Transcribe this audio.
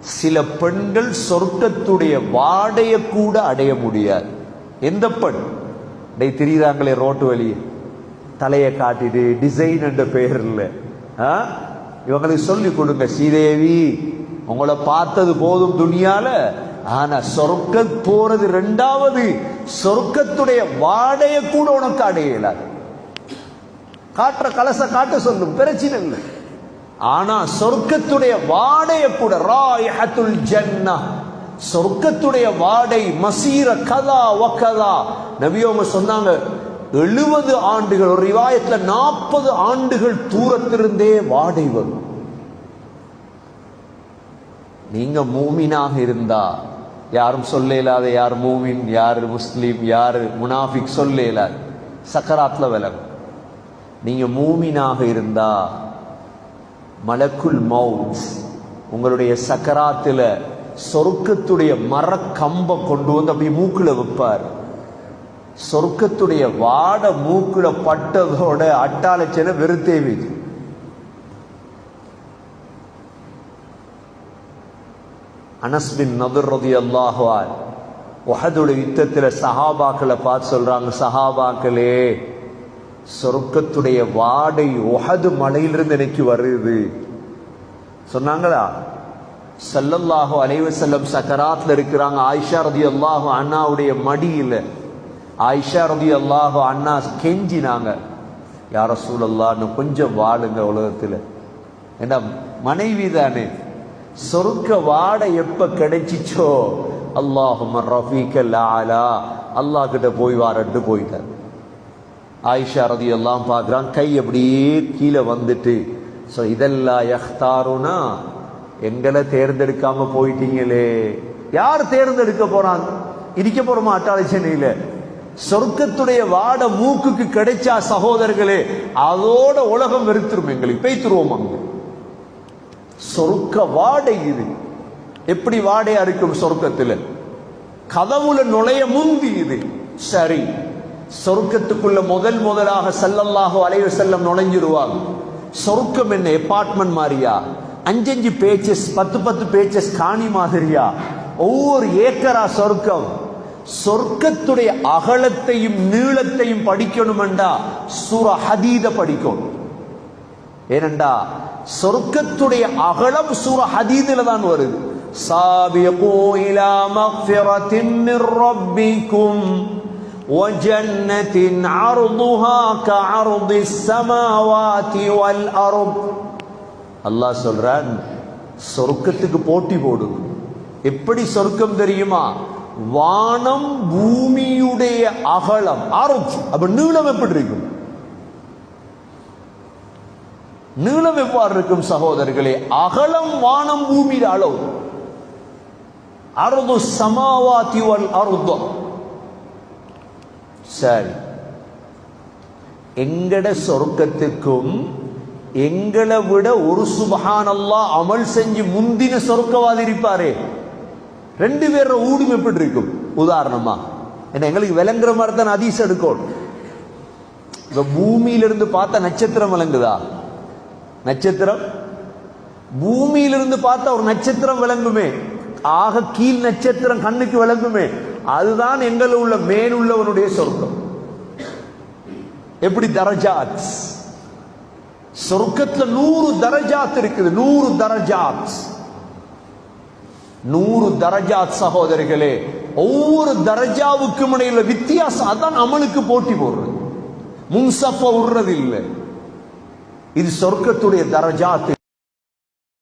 சில பெண்கள் சொர்க்கத்துடைய வாடையை கூட அடைய முடியாது. எந்த பெண்? டேய் தெரியுதாங்களே ரோட்டு வழியே? தலையை காட்டிட்டு டிசைன் என்ற பெயர்ல ஆ? இவங்களுக்கு சொல்லி கொடுங்க ஸ்ரீதேவி உங்களை பார்த்தது போதும் துணியால ஆனா சொர்க்க போறது ரெண்டாவது. சொர்க்கத்துடைய வாடையை கூட உனக்கு அடையலாது காட்டுற கலச காட்ட சொல்லும் பிரச்சனை இல்லை. ஆனா சொர்க்கத்துடைய வாடைய கூட ராயஹத்துல் ஜன்னா சொர்க்கத்துடைய வாடை மசீர கதா வக்கதா நபியோங்க சொன்னாங்க எழுபது ஆண்டுகள் ஒரு ரிவாயத்துல நாற்பது ஆண்டுகள் தூரத்திலிருந்தே வாடை வரும். நீங்க மூமினாக இருந்தா யாரும் சொல்ல இயலாத யார் மூமின் யார் முஸ்லீம் யார் முனாஃபிக் சொல்ல இயலாது சக்கராத்ல விலகும். நீங்க மூமினாக இருந்தா மலக்குல் மவுத். உங்களுடைய சக்கராத்தில் சொர்க்கத்துடைய மரக்கம்பம் கொண்டு வந்து அப்படி மூக்கில் வைப்பார். சொர்க்கத்துடைய வாட மூக்கில் பட்டதோட அட்டாளச்சல வெறுத்தே வைக்கும் அனஸ் பின் நதுர் ரதி அல்லாஹுவார் உஹதுடைய யுத்தத்தில் சஹாபாக்களை பார்த்து சொல்றாங்க சஹாபாக்களே சொர்க்கத்துடைய வாடை உகது மலையிலிருந்து எனக்கு வருது. சொன்னாங்களா? சல்லல்லாஹு அலைவு செல்லம் சக்கராத்தில் இருக்கிறாங்க. ஆயிஷா ரதி அல்லாஹோ அண்ணாவுடைய மடியில். ஆயிஷா ரதி அல்லாஹோ அண்ணா கெஞ்சினாங்க யார சூழல்லான்னு கொஞ்சம் வாழுங்க உலகத்தில். ஏன்னா மனைவி தானே. சொர்க்க வாடை எப்போ கிடைச்சிச்சோ? அல்லாஹும் ரஃபீக்கல் ஆலா அல்லாஹ் கிட்ட போய் வாரட்டு போயிட்டார் ஆயிஷா ரதி எல்லாம் பார்க்குறான் கை அப்படியே கீழே வந்துட்டு ஸோ இதெல்லாம் யஹ்தாருனா எங்களை தேர்ந்தெடுக்காம போயிட்டீங்களே. யார் தேர்ந்தெடுக்க போறாங்க? இடிக்க போறோமா அட்டாளி சென்னையில சொர்க்கத்துடைய வாட மூக்குக்கு கிடைச்சா சகோதரர்களே அதோட உலகம் வெறுத்துரும் எங்களுக்கு பேய்த்துருவோம் அங்க. சொர்க்க வாடை இது. எப்படி வாடையா இருக்கும் சொர்க்கத்துல? கதவுல நுழைய முந்தி இது. சரி. சொர்க்கத்துக்குள்ள முதல் முதலாக செல்லல்லாஹோ அலைஹி செல்லம் நுழைஞ்சிருவாங்க சொர்க்கம் என்ன? எப்பார்ட்மெண்ட் மாதிரியா அஞ்சஞ்சு பேச்சஸ் பத்து பத்து பேச்சஸ் காணி மாதிரியா? ஒவ்வொரு ஏக்கரா சொர்க்கம். சொர்க்கத்துடைய அகலத்தையும் நீளத்தையும் படிக்கணுமெண்டா சூர ஹதீத படிக்கணும் ஏனண்டா சொர்க்கத்துடைய அகலம் சூர ஹதீதில தான் வருது. சாபியோ இலா மக்ஃபிரத்தின் ரப்பிக்கும். وجنة عرضها كعرض السماوات والأرض அல்லாஹ் சொல்றான் சொர்க்கத்துக்கு போட்டி போடு எப்படி சொர்க்கம் தெரியுமா வானம் பூமியுடைய அகலம் அருப் அப்ப நீளம் எப்படி இருக்கும் நீளம் எவ்வாறு இருக்கும் சகோதரர்களே அகலம் வானம் பூமியில அளவு அருது சமாவாதி வல் அருதம் சரி. எங்கட சொர்க்கத்துக்கும் எங்களை விட ஒரு சுபஹானல்லா அமல் செஞ்சு முந்தின சொர்க்கவாதி இருப்பாரே. ரெண்டு பேர ஊடும் எப்படி இருக்கும் உதாரணமா என்ன எங்களுக்கு விளங்குற மாதிரி தான் அதீஸ் எடுக்கணும் இப்ப பூமியிலிருந்து பார்த்த நட்சத்திரம் விளங்குதா? நட்சத்திரம்? பூமியிலிருந்து பார்த்தா ஒரு நட்சத்திரம் விளங்குமே. ஆக கீழ் நட்சத்திரம் கண்ணுக்கு விளங்குமே. அதுதான் எங்கள் உள்ள மேலுள்ளவனுடைய சொர்க்கம். எப்படி தரஜாத்? சொர்க்கத்துல நூறு தரஜாத் இருக்குது. நூறு தரஜாத். நூறு தரஜாத் சகோதரிகளே ஒவ்வொரு தரஜாவுக்கும் இடையில வித்தியாசம். அதான் அமலுக்கு போட்டி போடுறது. முன்சப்ப விடுறது இல்லை இது சொர்க்கத்துடைய தரஜாத்து